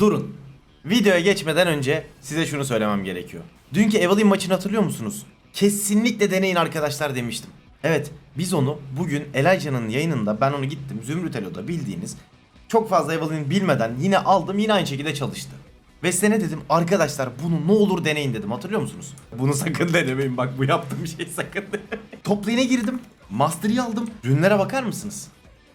durun. Videoya geçmeden önce size şunu söylemem gerekiyor. Dünkü Evelyn maçını hatırlıyor musunuz? Kesinlikle deneyin arkadaşlar demiştim. Evet biz onu bugün Elijah'nın yayınında ben onu gittim Zümrüt Elo'da bildiğiniz çok fazla Evelyn bilmeden yine aldım yine aynı şekilde çalıştı. Ve size ne dedim? Arkadaşlar bunu ne olur deneyin dedim hatırlıyor musunuz? Bunu sakın denemeyin bak bu yaptığım şey sakın Top lane'e girdim. Mastery'i aldım. Rünlere bakar mısınız?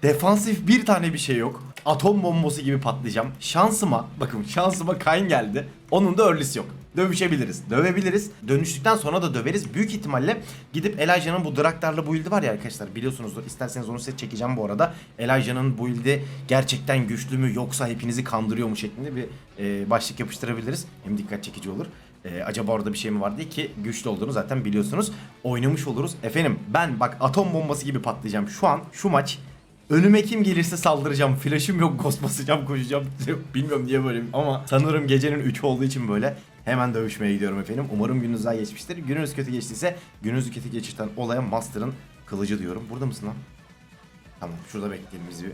Defansif bir tane bir şey yok. Atom bombası gibi patlayacağım. Şansıma, bakın şansıma Kayn geldi. Onun da early'si yok. Dövüşebiliriz. Dövebiliriz. Dönüştükten sonra da döveriz. Büyük ihtimalle gidip Elijah'ın bu Draktar'lı build'i var ya arkadaşlar biliyorsunuzdur. İsterseniz onu size çekeceğim bu arada. Elijah'ın build'i gerçekten güçlü mü yoksa hepinizi kandırıyor mu şeklinde bir e, başlık yapıştırabiliriz. Hem dikkat çekici olur. E, acaba orada bir şey mi var diye ki güçlü olduğunu zaten biliyorsunuz. Oynamış oluruz. Efendim ben bak atom bombası gibi patlayacağım. Şu an şu maç Önüme kim gelirse saldıracağım. Flash'ım yok, ghost basacağım, koşacağım. Bilmiyorum niye böyleyim ama sanırım gecenin 3 olduğu için böyle hemen dövüşmeye gidiyorum efendim. Umarım gününüz daha geçmiştir. Gününüz kötü geçtiyse gününüzü kötü geçirten olaya Master'ın kılıcı diyorum. Burada mısın lan? Tamam şurada bekleyelim biz bir.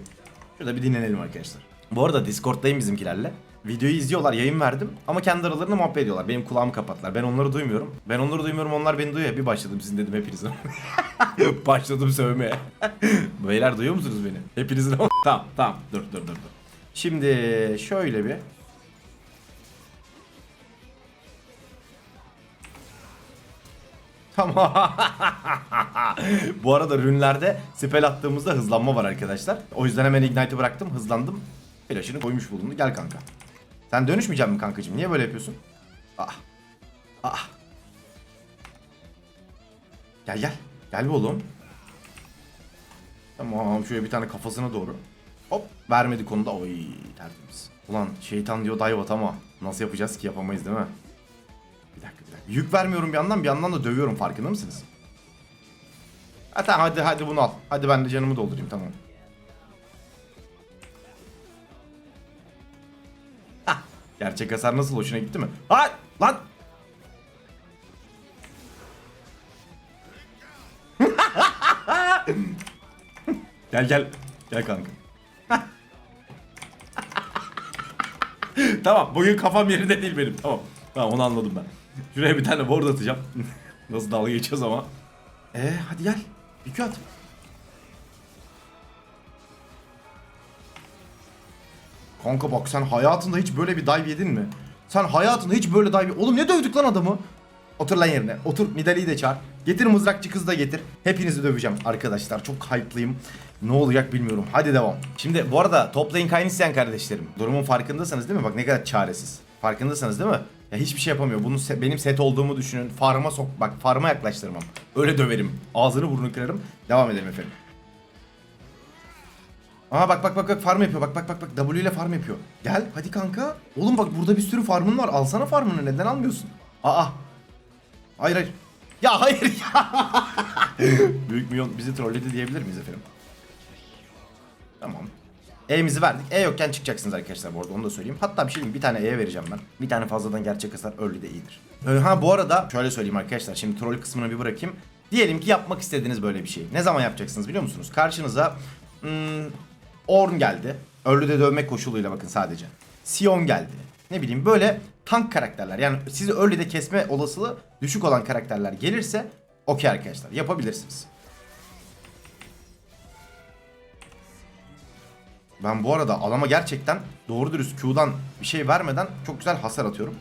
Şurada bir dinlenelim arkadaşlar. Bu arada Discord'dayım bizimkilerle. Videoyu izliyorlar, yayın verdim ama kendi aralarında muhabbet ediyorlar. Benim kulağımı kapattılar. Ben onları duymuyorum. Ben onları duymuyorum, onlar beni duyuyor. Bir başladım sizin dedim hepinize. başladım sövmeye. Beyler duyuyor musunuz beni? Hepinizin Tamam, tamam. Dur, dur, dur, dur. Şimdi şöyle bir Tamam. Bu arada rünlerde spell attığımızda hızlanma var arkadaşlar. O yüzden hemen ignite'ı bıraktım, hızlandım. Flash'ını koymuş bulundu. Gel kanka. Sen dönüşmeyecek misin kankacığım? Niye böyle yapıyorsun? Ah. Ah. Gel gel. Gel be oğlum. Tamam şöyle bir tane kafasına doğru. Hop vermedi konuda. Oy tertemiz. Ulan şeytan diyor dayvat ama nasıl yapacağız ki yapamayız değil mi? Bir dakika bir dakika. Yük vermiyorum bir yandan bir yandan da dövüyorum farkında mısınız? Ha tamam hadi hadi bunu al. Hadi ben de canımı doldurayım tamam. Hah, Gerçek hasar nasıl hoşuna gitti mi? Ha lan. Gel gel. Gel kanka. tamam bugün kafam yerinde değil benim tamam. Tamam onu anladım ben. Şuraya bir tane ward atacağım. Nasıl dalga geçiyoruz ama. Ee hadi gel. Bir Q at. Kanka bak sen hayatında hiç böyle bir dive yedin mi? Sen hayatında hiç böyle dive... Oğlum ne dövdük lan adamı? Otur lan yerine. Otur Nidalee'yi de çağır. Getir mızrakçı kız da getir. Hepinizi döveceğim arkadaşlar. Çok hype'lıyım. Ne olacak bilmiyorum. Hadi devam. Şimdi bu arada top lane kayn isteyen kardeşlerim. Durumun farkındasınız değil mi? Bak ne kadar çaresiz. Farkındasınız değil mi? Ya hiçbir şey yapamıyor. Bunu se- benim set olduğumu düşünün. Farma sok bak farma yaklaştırmam. Öyle döverim. Ağzını burnunu kırarım. Devam edelim efendim. Aa bak bak bak bak farm yapıyor. Bak bak bak bak W ile farm yapıyor. Gel hadi kanka. Oğlum bak burada bir sürü farmın var. Alsana farmını. Neden almıyorsun? Aa. Hayır hayır. Ya hayır ya. Büyük milyon bizi trolledi diyebilir miyiz efendim? Tamam. E'mizi verdik. E yokken çıkacaksınız arkadaşlar bu arada onu da söyleyeyim. Hatta bir şey diyeyim bir tane E vereceğim ben. Bir tane fazladan gerçek hasar early de iyidir. Ha bu arada şöyle söyleyeyim arkadaşlar. Şimdi troll kısmını bir bırakayım. Diyelim ki yapmak istediğiniz böyle bir şey. Ne zaman yapacaksınız biliyor musunuz? Karşınıza hmm, Orn geldi. Early'de dövmek koşuluyla bakın sadece. Sion geldi. Ne bileyim böyle tank karakterler. Yani sizi early'de kesme olasılığı düşük olan karakterler gelirse okey arkadaşlar yapabilirsiniz. Ben bu arada alama gerçekten doğru dürüst Q'dan bir şey vermeden çok güzel hasar atıyorum.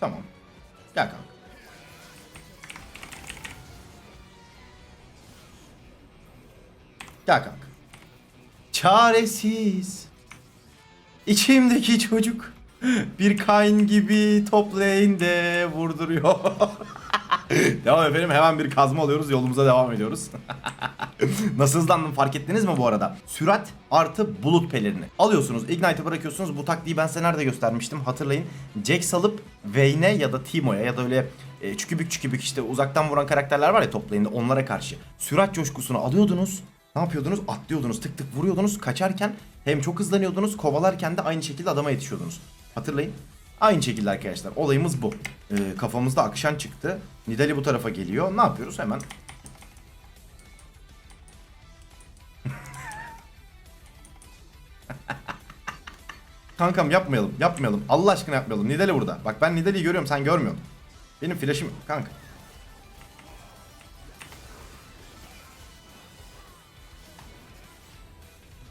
Tamam. Gel kanka. Gel kanka. Çaresiz. İçimdeki çocuk bir kayn gibi top lane'de vurduruyor. devam efendim hemen bir kazma alıyoruz yolumuza devam ediyoruz. Nasıl hızlandım fark ettiniz mi bu arada? Sürat artı bulut pelerini. Alıyorsunuz Ignite'ı bırakıyorsunuz. Bu taktiği ben size nerede göstermiştim hatırlayın. Jax alıp Vayne'e ya da Teemo'ya ya da öyle e, çükübük çükübük işte uzaktan vuran karakterler var ya top lane'de onlara karşı. Sürat coşkusunu alıyordunuz. Ne yapıyordunuz? Atlıyordunuz, tık tık vuruyordunuz. Kaçarken hem çok hızlanıyordunuz, kovalarken de aynı şekilde adama yetişiyordunuz. Hatırlayın. Aynı şekilde arkadaşlar. Olayımız bu. Ee, kafamızda akşam çıktı. Nidali bu tarafa geliyor. Ne yapıyoruz? Hemen Kankam yapmayalım. Yapmayalım. Allah aşkına yapmayalım. Nidale burada. Bak ben Nidale'yi görüyorum sen görmüyorsun. Benim flash'im kanka.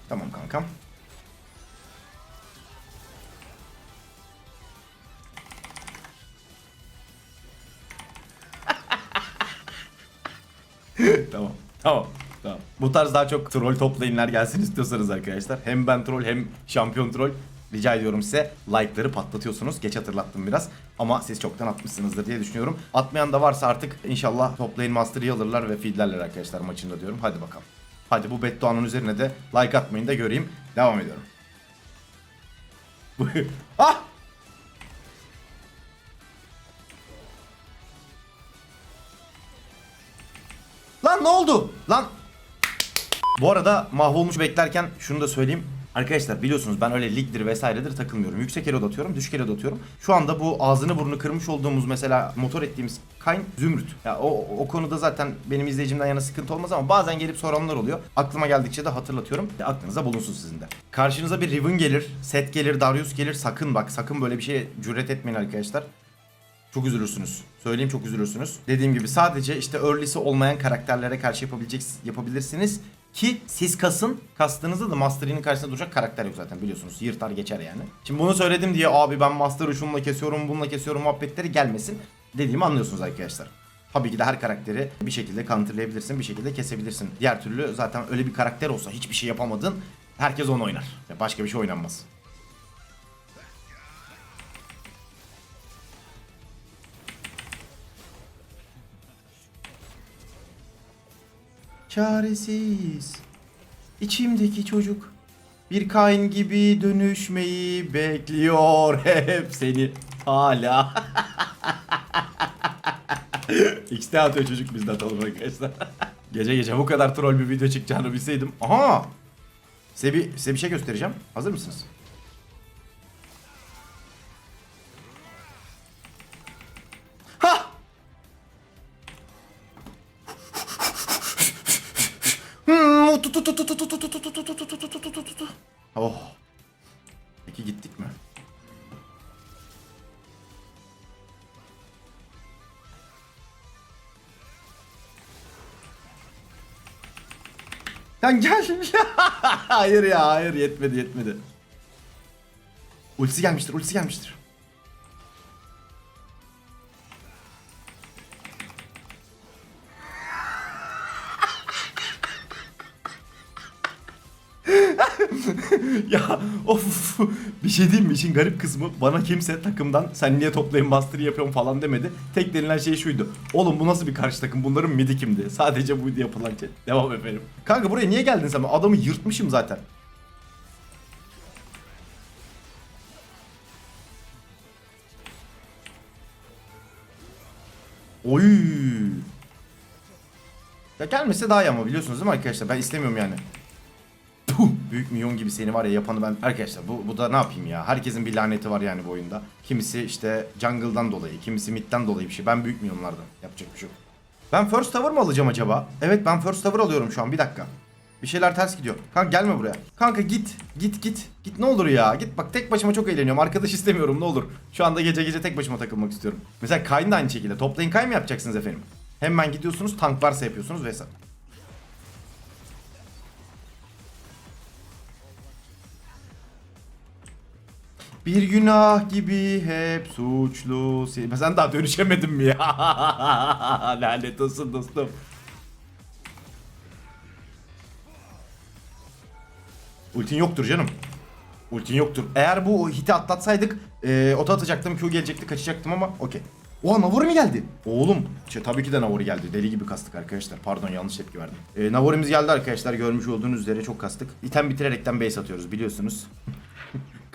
Tamam kankam. tamam. Tamam. Tamam. Bu tarz daha çok troll toplayınlar gelsin istiyorsanız arkadaşlar. Hem ben troll hem şampiyon troll. Rica ediyorum size like'ları patlatıyorsunuz. Geç hatırlattım biraz. Ama siz çoktan atmışsınızdır diye düşünüyorum. Atmayan da varsa artık inşallah toplayın master'ı alırlar ve feedlerler arkadaşlar maçında diyorum. Hadi bakalım. Hadi bu bedduanın üzerine de like atmayın da göreyim. Devam ediyorum. ah! Lan ne oldu? Lan bu arada mahvolmuş beklerken şunu da söyleyeyim. Arkadaşlar biliyorsunuz ben öyle ligdir vesairedir takılmıyorum. Yüksek elo atıyorum, düşük elo atıyorum. Şu anda bu ağzını burnunu kırmış olduğumuz mesela motor ettiğimiz Kayn Zümrüt. Ya o, o konuda zaten benim izleyicimden yana sıkıntı olmaz ama bazen gelip soranlar oluyor. Aklıma geldikçe de hatırlatıyorum. Ya aklınıza bulunsun sizin de. Karşınıza bir Riven gelir, Set gelir, Darius gelir. Sakın bak sakın böyle bir şeye cüret etmeyin arkadaşlar. Çok üzülürsünüz. Söyleyeyim çok üzülürsünüz. Dediğim gibi sadece işte early'si olmayan karakterlere karşı yapabilecek yapabilirsiniz ki siz kasın. Kastığınızda da Master karşısında duracak karakter yok zaten biliyorsunuz. Yırtar geçer yani. Şimdi bunu söyledim diye abi ben Master'ı şununla kesiyorum, bununla kesiyorum muhabbetleri gelmesin. Dediğimi anlıyorsunuz arkadaşlar. Tabii ki de her karakteri bir şekilde counterlayabilirsin, bir şekilde kesebilirsin. Diğer türlü zaten öyle bir karakter olsa hiçbir şey yapamadın. Herkes onu oynar. Başka bir şey oynanmaz. Çaresiz. İçimdeki çocuk bir kain gibi dönüşmeyi bekliyor hep seni hala. X'te atıyor çocuk biz de atalım arkadaşlar. gece gece bu kadar troll bir video çıkacağını bilseydim. Aha! Size bir, size bir şey göstereceğim. Hazır mısınız? Hmm, tu- tu- tu- tu- tu- tu- tu- tu- tu- tu- tu- tu- tu- tu- tu- tu- tu- tu- tu. Oh. Peki gittik mi? Lan gel şimdi. hayır ya hayır yetmedi yetmedi. Ultisi gelmiştir ultisi gelmiştir. Bir şey diyeyim mi işin garip kısmı bana kimse takımdan sen niye toplayın master yapıyorsun falan demedi. Tek denilen şey şuydu. Oğlum bu nasıl bir karşı takım bunların midi kimdi? Sadece buydu yapılan şey. Devam efendim. Kanka buraya niye geldin sen? Adamı yırtmışım zaten. Oy. Ya gelmese daha iyi ama biliyorsunuz değil mi arkadaşlar? Ben istemiyorum yani. Büyük milyon gibi seni var ya yapanı ben arkadaşlar bu, bu da ne yapayım ya? Herkesin bir laneti var yani bu oyunda. Kimisi işte jungle'dan dolayı kimisi mid'den dolayı bir şey. Ben büyük milyonlardan yapacak bir şey yok. Ben first tower mı alacağım acaba? Evet ben first tower alıyorum şu an bir dakika. Bir şeyler ters gidiyor. Kanka gelme buraya. Kanka git git git. Git ne olur ya git bak tek başıma çok eğleniyorum. Arkadaş istemiyorum ne olur. Şu anda gece gece tek başıma takılmak istiyorum. Mesela Kayn da aynı şekilde. Toplayın Kayn mı yapacaksınız efendim? Hemen gidiyorsunuz tank varsa yapıyorsunuz vesaire Bir günah gibi hep suçlu. Sen daha dönüşemedin mi ya? Lanet olsun dostum. Ultin yoktur canım. Ultin yoktur. Eğer bu hiti atlatsaydık e, ota atacaktım, Q gelecekti, kaçacaktım ama okey. Oha Navori mi geldi? Oğlum, şey, tabii ki de Navori geldi. Deli gibi kastık arkadaşlar. Pardon yanlış tepki verdim. E, Navori'miz geldi arkadaşlar. Görmüş olduğunuz üzere çok kastık. İtem bitirerekten base atıyoruz biliyorsunuz.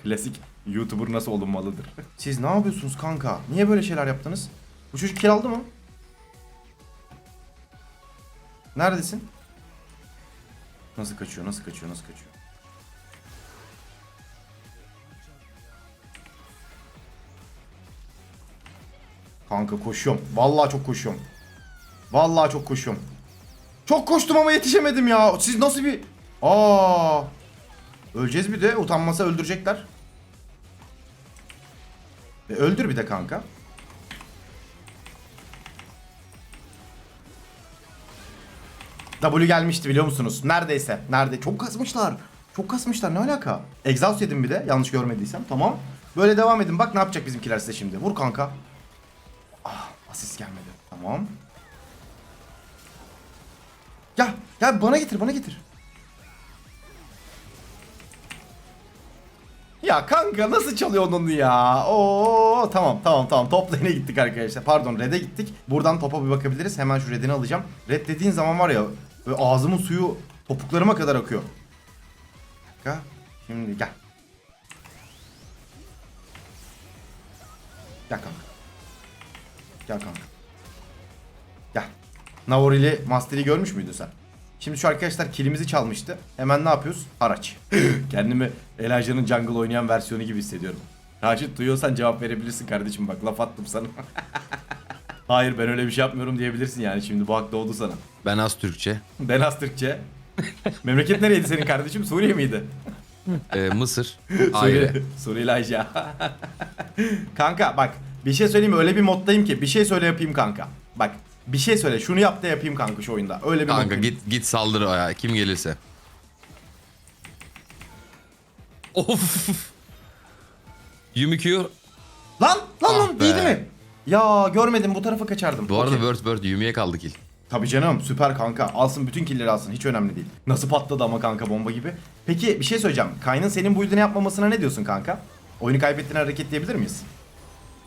Klasik YouTuber nasıl olunmalıdır. Siz ne yapıyorsunuz kanka? Niye böyle şeyler yaptınız? Bu çocuk kill aldı mı? Neredesin? Nasıl kaçıyor? Nasıl kaçıyor? Nasıl kaçıyor? Kanka koşuyorum. Vallahi çok koşuyorum. Vallahi çok koşuyorum. Çok koştum ama yetişemedim ya. Siz nasıl bir... Aa! Öleceğiz bir de. Utanmasa öldürecekler. E, öldür bir de kanka. W gelmişti biliyor musunuz? Neredeyse. Nerede? Çok kasmışlar. Çok kasmışlar. Ne alaka? Exhaust yedim bir de. Yanlış görmediysem. Tamam. Böyle devam edin. Bak ne yapacak bizimkiler size şimdi. Vur kanka. Ah, asist gelmedi. Tamam. Gel. Gel bana getir. Bana getir. Ya kanka nasıl çalıyorsun onu ya? Oo tamam tamam tamam top lane'e gittik arkadaşlar. Pardon red'e gittik. Buradan topa bir bakabiliriz. Hemen şu red'ini alacağım. Red dediğin zaman var ya böyle ağzımın suyu topuklarıma kadar akıyor. Gel. Şimdi gel. Gel kanka. Gel kanka. Gel. Navorili Master'i görmüş müydün sen? Şimdi şu arkadaşlar kilimizi çalmıştı. Hemen ne yapıyoruz? Araç. Kendimi Elijah'ın jungle oynayan versiyonu gibi hissediyorum. Raşit duyuyorsan cevap verebilirsin kardeşim bak laf attım sana. Hayır ben öyle bir şey yapmıyorum diyebilirsin yani şimdi bu hak doğdu sana. Ben az Türkçe. Ben az Türkçe. Memleket nereydi senin kardeşim? Suriye miydi? Ee, Mısır. Suriye, Aile. Suriye Elijah. kanka bak bir şey söyleyeyim öyle bir moddayım ki bir şey söyle yapayım kanka. Bak bir şey söyle şunu yap da yapayım kanka şu oyunda. Öyle bir Kanka moddayım. git git saldır ya kim gelirse. Of. Yumikyo. Lan lan lan Ah be. değdi mi? Ya görmedim bu tarafa kaçardım. Bu arada Okey. Word Word Yumi'ye kaldı kill. Tabii canım süper kanka. Alsın bütün killleri alsın. Hiç önemli değil. Nasıl patladı ama kanka bomba gibi. Peki bir şey söyleyeceğim. Kayn'ın senin bu build'ini yapmamasına ne diyorsun kanka? Oyunu kaybettiğini hareket diyebilir miyiz?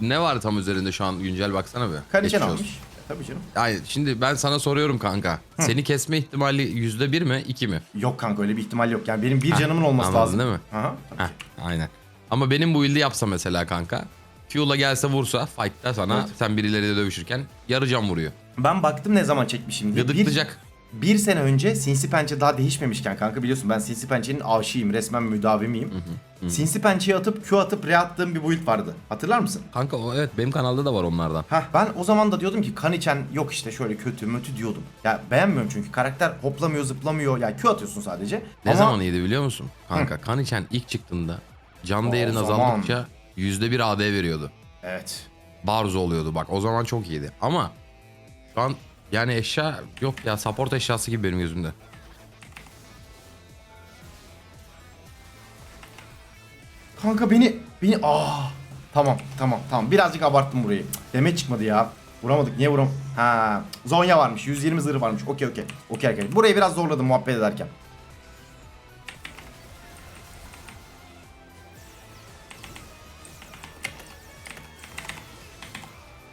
Ne var tam üzerinde şu an güncel baksana be. Kaliçen Geçmiş almış. Tabii canım. Ay, şimdi ben sana soruyorum kanka. Seni kesme ihtimali yüzde bir mi iki mi? Yok kanka öyle bir ihtimal yok. Yani benim bir Heh, canımın olması anladın lazım. değil mi? Aha. Heh, aynen. Ama benim bu build'i yapsa mesela kanka. Q'la gelse vursa fight'ta sana Evet. sen birileriyle dövüşürken yarı can vuruyor. Ben baktım ne zaman çekmişim diye. Gıdıklayacak. Bir, sene önce Sinsi Pençe daha değişmemişken kanka biliyorsun ben Sinsi Pençe'nin aşığıyım. Resmen müdavimiyim. Sinsi Pençe'yi atıp Q atıp re attığım bir build vardı. Hatırlar mısın? Kanka o evet benim kanalda da var onlardan. Heh, ben o zaman da diyordum ki kan içen yok işte şöyle kötü mötü diyordum. Ya beğenmiyorum çünkü karakter hoplamıyor zıplamıyor ya Q atıyorsun sadece. Ne Ama zaman iyiydi biliyor musun? Kanka kan içen ilk çıktığında can değerin azaldıkça yüzde bir AD veriyordu. Evet. Barzo oluyordu bak o zaman çok iyiydi. Ama şu an yani eşya yok ya support eşyası gibi benim gözümde. Kanka beni beni aa tamam tamam tamam birazcık abarttım burayı. Deme çıkmadı ya. Vuramadık niye vuram? Ha Zonya varmış 120 zırhı varmış. Okey okey. Okey arkadaşlar. Burayı biraz zorladım muhabbet ederken.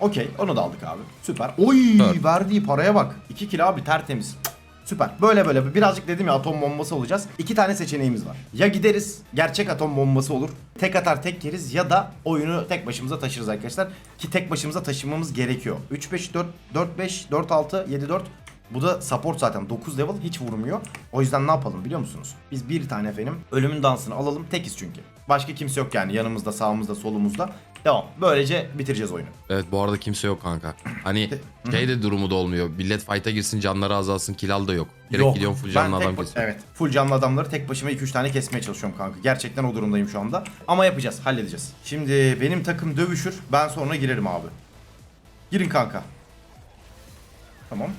Okey onu da aldık abi. Süper. Oy Dört. verdiği paraya bak. 2 kilo abi tertemiz. Süper. Böyle böyle birazcık dedim ya atom bombası olacağız. İki tane seçeneğimiz var. Ya gideriz gerçek atom bombası olur. Tek atar tek yeriz ya da oyunu tek başımıza taşırız arkadaşlar. Ki tek başımıza taşımamız gerekiyor. 3 5 4 4 5 4 6 7 4 bu da support zaten 9 level hiç vurmuyor. O yüzden ne yapalım biliyor musunuz? Biz bir tane efendim ölümün dansını alalım. Tekiz çünkü. Başka kimse yok yani yanımızda, sağımızda, solumuzda. Devam. Böylece bitireceğiz oyunu. Evet bu arada kimse yok kanka. Hani şey de durumu da olmuyor. Millet fight'a girsin canları azalsın kill al da yok. Direkt Yok. gidiyorum full canlı tek adam ba- kesiyorum. Evet. Full canlı adamları tek başıma 2-3 tane kesmeye çalışıyorum kanka. Gerçekten o durumdayım şu anda. Ama yapacağız. Halledeceğiz. Şimdi benim takım dövüşür. Ben sonra girerim abi. Girin kanka. Tamam.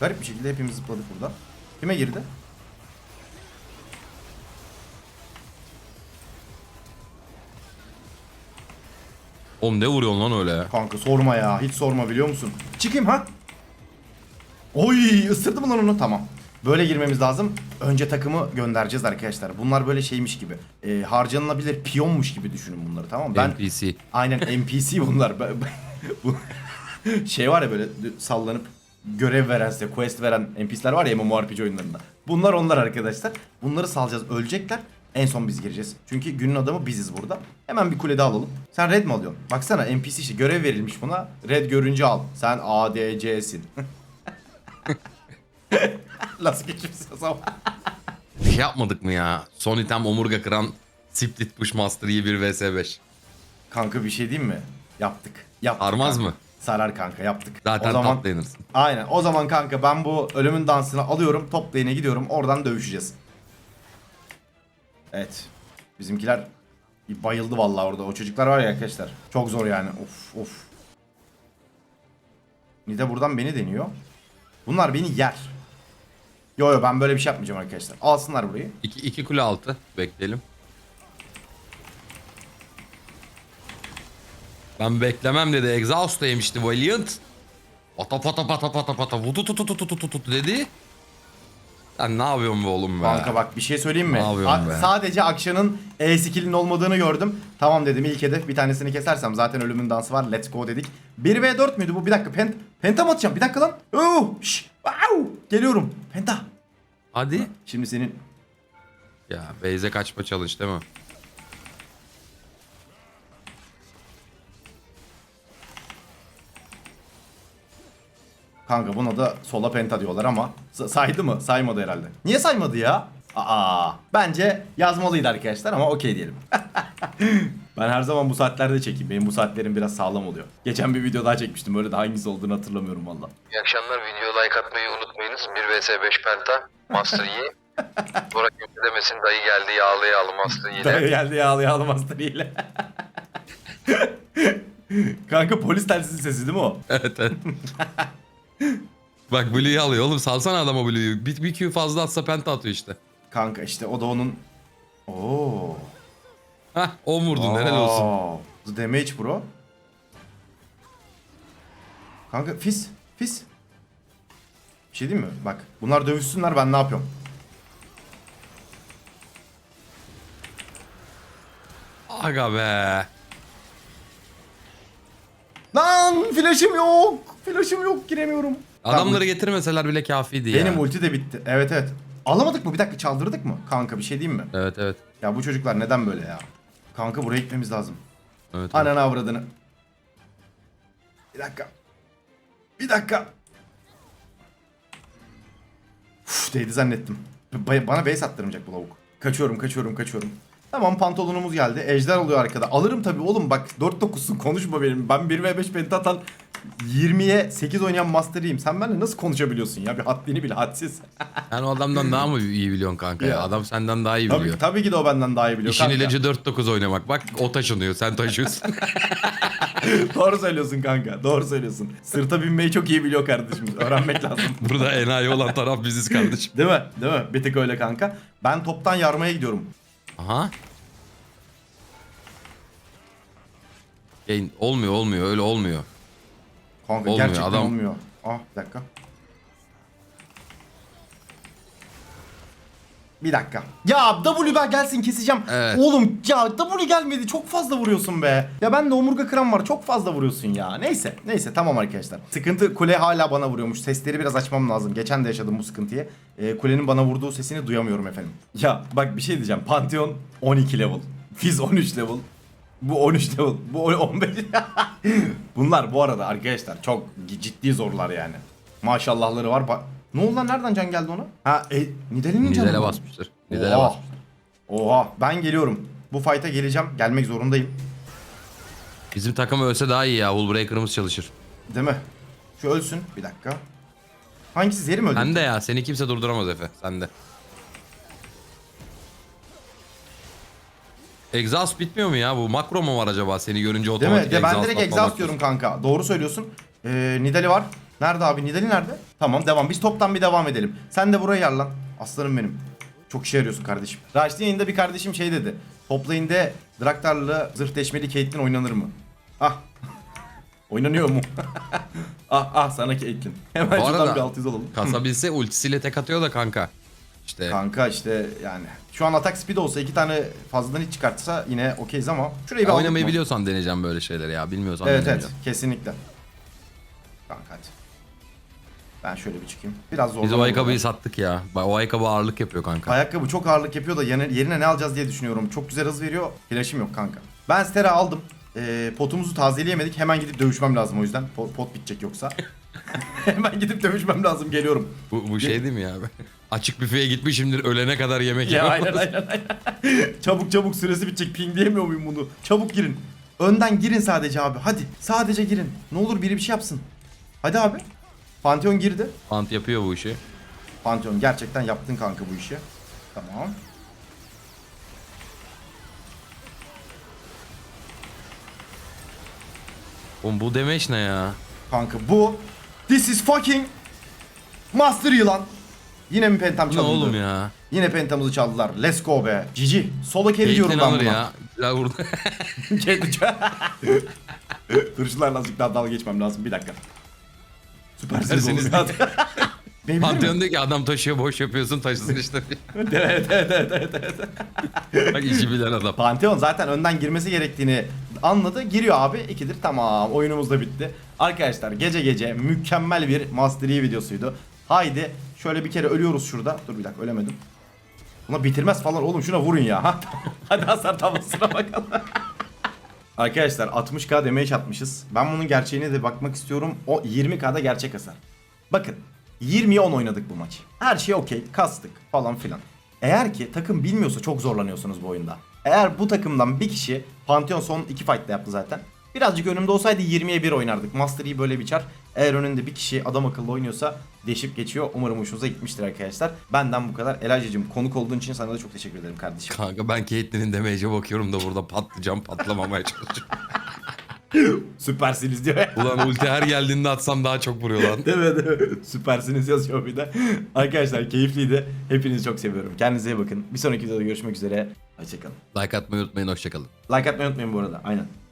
Garip bir şekilde hepimiz zıpladık burada. Kime girdi? Oğlum ne vuruyorsun lan öyle? Kanka sorma ya. Hiç sorma biliyor musun? Çıkayım ha? Oy ısırdı mı lan onu? Tamam. Böyle girmemiz lazım. Önce takımı göndereceğiz arkadaşlar. Bunlar böyle şeymiş gibi. E, harcanılabilir piyonmuş gibi düşünün bunları tamam mı? Ben NPC. Aynen NPC bunlar. Ben- ben- bu şey var ya böyle sallanıp görev veren size quest veren NPC'ler var ya MMORPG oyunlarında. Bunlar onlar arkadaşlar. Bunları salacağız. Ölecekler. En son biz gireceğiz. Çünkü günün adamı biziz burada. Hemen bir kulede alalım. Sen red mi alıyorsun? Baksana NPC işte görev verilmiş buna. Red görünce al. Sen ADC'sin. Nasıl geçmişsin ama? Şey yapmadık mı ya? Son item omurga kıran Split Push Master iyi bir vs5. Kanka bir şey diyeyim mi? Yaptık. Yaptık Sarmaz kanka. mı? Sarar kanka yaptık. Zaten o zaman top. Aynen. O zaman kanka ben bu ölümün dansını alıyorum. Top lane'e gidiyorum. Oradan dövüşeceğiz. Evet. Bizimkiler bayıldı vallahi orada. O çocuklar var ya arkadaşlar. Çok zor yani. Of of. Nide buradan beni deniyor. Bunlar beni yer. Yo yo ben böyle bir şey yapmayacağım arkadaşlar. Alsınlar burayı. İki, kule altı. Bekleyelim. Ben beklemem dedi. Exhaust'ta yemişti Valiant. Pata pata pata pata pata. Vudu tutu tutu tutu tutu dedi. Sen ne yapıyorsun be oğlum be? Kanka bak bir şey söyleyeyim mi? Ne yapıyorsun be? Sadece Akşan'ın E skill'in olmadığını gördüm. Tamam dedim ilk hedef bir tanesini kesersem zaten ölümün dansı var. Let's go dedik. 1v4 müydü bu? Bir dakika. Pent Penta mı atacağım? Bir dakika lan. Oo, şş, wow. Geliyorum. Penta. Hadi. Şimdi senin Ya Beyze kaçma challenge değil mi? Kanka buna da sola penta diyorlar ama sa- saydı mı? Saymadı herhalde. Niye saymadı ya? Aa, bence yazmalıydı arkadaşlar ama okey diyelim. ben her zaman bu saatlerde çekeyim. Benim bu saatlerim biraz sağlam oluyor. Geçen bir video daha çekmiştim. Öyle de hangisi olduğunu hatırlamıyorum valla. İyi akşamlar. Video like atmayı unutmayınız. 1 vs 5 penta. Master Yi. Burak demesin dayı geldi yağlı yağlı Master Yi Dayı geldi ya ağlayalım hastayla. Kanka polis telsizi sesi değil mi o? Evet evet. Bak Blue'yu alıyor oğlum salsana adama Blue'yu. Bir, bir Q fazla atsa penta atıyor işte. Kanka işte o da onun... Oo. Hah 10 vurdun helal olsun. Aa, The damage bro. Kanka fis. Fis. Bir şey diyeyim mi? Bak bunlar dövüşsünler ben ne yapıyorum? Aga be. Lan flash'ım yok. Flash'ım yok giremiyorum. Adamları getirmeseler bile kafiydi ya. Benim ulti de bitti. Evet evet. Alamadık mı? Bir dakika çaldırdık mı? Kanka bir şey diyeyim mi? Evet evet. Ya bu çocuklar neden böyle ya? Kanka buraya gitmemiz lazım. evet, evet. Ananı avradını. Bir dakika. Bir dakika. Uf, değdi zannettim. Ba- bana base attırmayacak bu lavuk. Kaçıyorum kaçıyorum kaçıyorum. Tamam pantolonumuz geldi. Ejder oluyor arkada. Alırım tabii oğlum bak 4-9'sun konuşma benim. Ben 1v5 penta atan 20'ye 8 oynayan master'ıyım. Sen benimle nasıl konuşabiliyorsun ya? Bir haddini bil hadsiz. Sen o adamdan daha mı iyi biliyorsun kanka ya? Ya. Adam senden daha iyi tabii, biliyor. tabii ki de o benden daha iyi biliyor. İşin kanka. ilacı 4-9 oynamak. Bak o taşınıyor sen taşıyorsun. Doğru söylüyorsun kanka. Doğru söylüyorsun. Sırta binmeyi çok iyi biliyor kardeşim. Öğrenmek lazım. Burada enayi olan taraf biziz kardeşim. Değil mi? Değil mi? Bir tık öyle kanka. Ben toptan yarmaya gidiyorum. Aha. Yayın olmuyor olmuyor öyle olmuyor. Kanka Olmuyor, gerçekten adam- olmuyor. Ah bir dakika. Bir dakika. Ya W ben gelsin keseceğim. Evet. Oğlum ya W gelmedi. Çok fazla vuruyorsun be. Ya ben de omurga kıran var. Çok fazla vuruyorsun ya. Neyse. Neyse tamam arkadaşlar. Sıkıntı kule hala bana vuruyormuş. Sesleri biraz açmam lazım. Geçen de yaşadım bu sıkıntıyı. Ee, kulenin bana vurduğu sesini duyamıyorum efendim. Ya bak bir şey diyeceğim. Pantheon 12 level. Fizz 13 level. Bu 13 level. Bu 15. Bunlar bu arada arkadaşlar çok ciddi zorlar yani. Maşallahları var. Ba- ne oldu lan nereden can geldi ona? Ha e, Nidalee'nin canı Nidale mı? basmıştır. Nidale Oha. basmıştır. Oha ben geliyorum. Bu fight'a geleceğim. Gelmek zorundayım. Bizim takım ölse daha iyi ya. Hullbreaker'ımız çalışır. Değil mi? Şu ölsün. Bir dakika. Hangisi Zeri mi öldü? Sen de ya. Seni kimse durduramaz Efe. Sen de. Exhaust bitmiyor mu ya? Bu makro mu var acaba? Seni görünce Değil otomatik mi? De ben exhaust direkt exhaust diyorum kanka. Doğru söylüyorsun. Ee, Nidali var. Nerede abi? Nidali nerede? Tamam devam. Biz toptan bir devam edelim. Sen de buraya yer lan. Aslanım benim. Çok işe yarıyorsun kardeşim. Raşlı yayında bir kardeşim şey dedi. Toplayında Draktar'la zırh deşmeli Caitlyn oynanır mı? Ah. Oynanıyor mu? ah ah sana Caitlyn. Hemen Bu şuradan arada- bir 600 alalım. Kasabilse ultisiyle tek atıyor da kanka. İşte Kanka işte yani şu an atak speed olsa iki tane fazladan hiç çıkartsa yine okeyiz ama şurayı bir oynamayı mı? biliyorsan deneyeceğim böyle şeyleri ya. Bilmiyorsan Evet evet kesinlikle. Kanka hadi. Ben şöyle bir çıkayım. Biraz zor. Biz o ayakkabıyı sattık ya. Bak, O ayakkabı ağırlık yapıyor kanka. Ayakkabı çok ağırlık yapıyor da yerine, yerine ne alacağız diye düşünüyorum. Çok güzel hız veriyor. Flash'ım yok kanka. Ben Stera aldım. Ee, potumuzu tazeleyemedik. Hemen gidip dövüşmem lazım o yüzden. Pot, pot bitecek yoksa. Hemen gidip dövüşmem lazım. Geliyorum. Bu, bu şey değil mi ya? Açık büfeye gitmişimdir ölene kadar yemek Ya aynen aynen aynen. çabuk çabuk süresi bitecek. Ping diyemiyor muyum bunu? Çabuk girin. Önden girin sadece abi. Hadi. Sadece girin. Ne olur biri bir şey yapsın. Hadi abi. Pantheon girdi. Ant yapıyor bu işi. Pantheon gerçekten yaptın kanka bu işi. Tamam. Oğlum bu demeç ne ya? Kanka bu. This is fucking Master Yılan. Yine mi pentam Bu ne çalındı? oğlum ya? Yine pentamızı çaldılar. Let's go be. Cici. Solo carry diyorum ben buna. ya. Ya vurdu. Şunlarla azıcık daha dalga geçmem lazım. Bir dakika. Süpersiniz oğlum. Pantheon diyor ki adam taşıyor boş yapıyorsun taşısın işte. evet evet evet evet. evet. Bak işi bilen adam. Pantheon zaten önden girmesi gerektiğini anladı. Giriyor abi. ikidir tamam. Oyunumuz da bitti. Arkadaşlar gece gece mükemmel bir Master Yi videosuydu. Haydi şöyle bir kere ölüyoruz şurada. Dur bir dakika ölemedim. Buna bitirmez falan oğlum şuna vurun ya. Ha, Hadi hasar tablasına bakalım. Arkadaşlar 60k damage atmışız. Ben bunun gerçeğine de bakmak istiyorum. O 20k'da gerçek hasar. Bakın 20'ye 10 oynadık bu maçı. Her şey okey. Kastık falan filan. Eğer ki takım bilmiyorsa çok zorlanıyorsunuz bu oyunda. Eğer bu takımdan bir kişi Pantheon son 2 fight'ta yaptı zaten. Birazcık önümde olsaydı 20'ye 1 oynardık. Master Yi böyle bir çar. Eğer önünde bir kişi adam akıllı oynuyorsa deşip geçiyor. Umarım hoşunuza gitmiştir arkadaşlar. Benden bu kadar. Elijah'cığım konuk olduğun için sana da çok teşekkür ederim kardeşim. Kanka ben Caitlyn'in damage'e bakıyorum da burada patlayacağım patlamamaya çalışıyorum. Süpersiniz diyor. Ulan ulti her geldiğinde atsam daha çok vuruyor lan. Evet evet. Süpersiniz yazıyor bir de. Arkadaşlar keyifliydi. Hepinizi çok seviyorum. Kendinize iyi bakın. Bir sonraki videoda görüşmek üzere. Hoşçakalın. Like atmayı unutmayın hoşçakalın. Like atmayı unutmayın bu arada. Aynen.